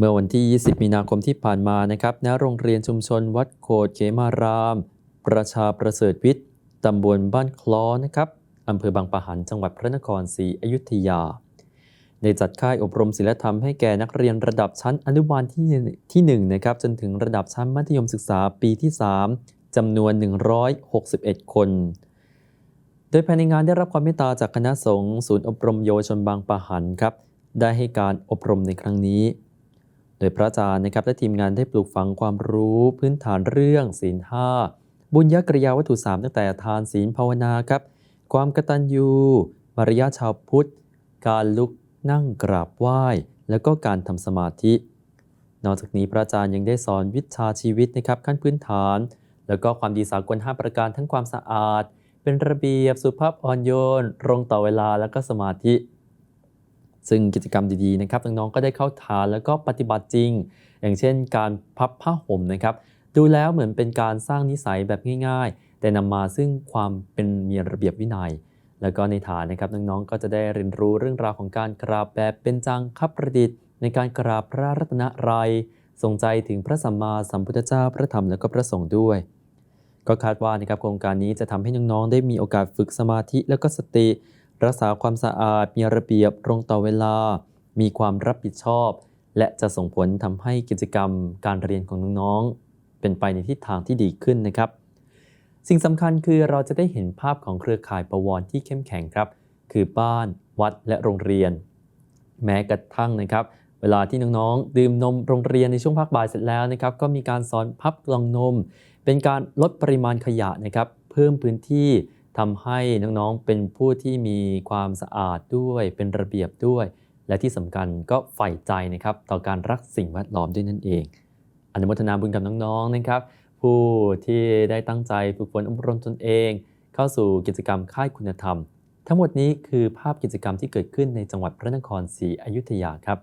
เมื่อวันที่ 20 มีนาคมที่ผ่านมานะครับ ณ โรงเรียนชุมชนวัดโคดเขมาราม ประชาประเสริฐวิทย์ ตำบลบ้านคล้อนะครับอำเภอบางปะหัน จังหวัดพระนครศรีอยุธยาได้จัดค่ายอบรมศิลธรรมให้แก่นักเรียนระดับชั้นอนุบาลที่ที่1นะครับ จนถึงระดับชั้นมัธยมศึกษาปีที่ 3จำนวน 161 คน โดยภายในงานได้รับความเมตตาจากคณะสงฆ์ศูนย์อบรมเยาวชนบางปะหันครับ ได้ให้การอบรมในครั้งนี้ โดยพระอาจารย์นะครับและทีมงานได้ปลูกฝังความรู้พื้นฐานเรื่องศีลห้าบุญญกริยาวัตถุสามตั้งแต่ทานศีลภาวนาครับ ความกตัญญูมารยาชาวพุทธ การลุกนั่งกราบไหว้ แล้วก็การทำสมาธิ นอกจากนี้พระอาจารย์ยังได้สอนวิชาชีวิตนะครับขั้นพื้นฐาน แล้วก็ความดีสากล 5 ประการทั้งความสะอาด เป็นระเบียบสุภาพอ่อนโยนตรงต่อเวลาแล้วก็สมาธิ ซึ่งกิจกรรมดีๆนะครับน้องๆก็ได้เข้าทานแล้วก็ปฏิบัติจริง อย่างเช่น การพับผ้าห่มนะครับ ดูแล้วเหมือนเป็นการสร้างนิสัยแบบง่าย ๆ แต่นำมาซึ่งความเป็นมีระเบียบวินัย แล้วก็ในฐานนะครับน้องๆก็จะได้เรียนรู้เรื่องราวของการกราบแบบเป็นจังคับประดิษฐ์ ในการกราบพระรัตนตรัยทรงใจถึงพระสัมมาสัมพุทธเจ้าพระธรรมและก็พระสงฆ์ด้วย ก็คาดว่านะครับโครงการนี้จะทำให้น้องๆได้มีโอกาสฝึกสมาธิแล้วก็สติ รักษาความสะอาดมีระเบียบตรงต่อเวลา มีความรับผิดชอบ และจะส่งผลทำให้กิจกรรมการเรียนของน้องๆ เป็นไปในทิศทางที่ดีขึ้นนะครับ สิ่งสำคัญคือเราจะได้เห็นภาพของเครือข่ายประวรที่เข้มแข็งครับ คือบ้าน วัดและโรงเรียน แม้กระทั่งนะครับ เวลาที่น้องๆ ดื่มนมโรงเรียนในช่วงพักบ่ายเสร็จแล้วนะครับ ก็มีการสอนพับกล่องนม เป็นการลดปริมาณขยะนะครับ เพิ่มพื้นที่ ทำให้น้องๆเป็นผู้ที่มีความสะอาดด้วยเป็นระเบียบด้วย และที่สำคัญก็ใฝ่ใจนะครับต่อการรักสิ่งแวดล้อมด้วยนั่นเอง อนุโมทนาบุญกับน้องๆนะครับ ผู้ที่ได้ตั้งใจฝึกฝนอบรมตนเอง เข้าสู่กิจกรรมค่ายคุณธรรม ทั้งหมดนี้คือภาพกิจกรรมที่เกิดขึ้นในจังหวัดพระนครศรีอยุธยาครับ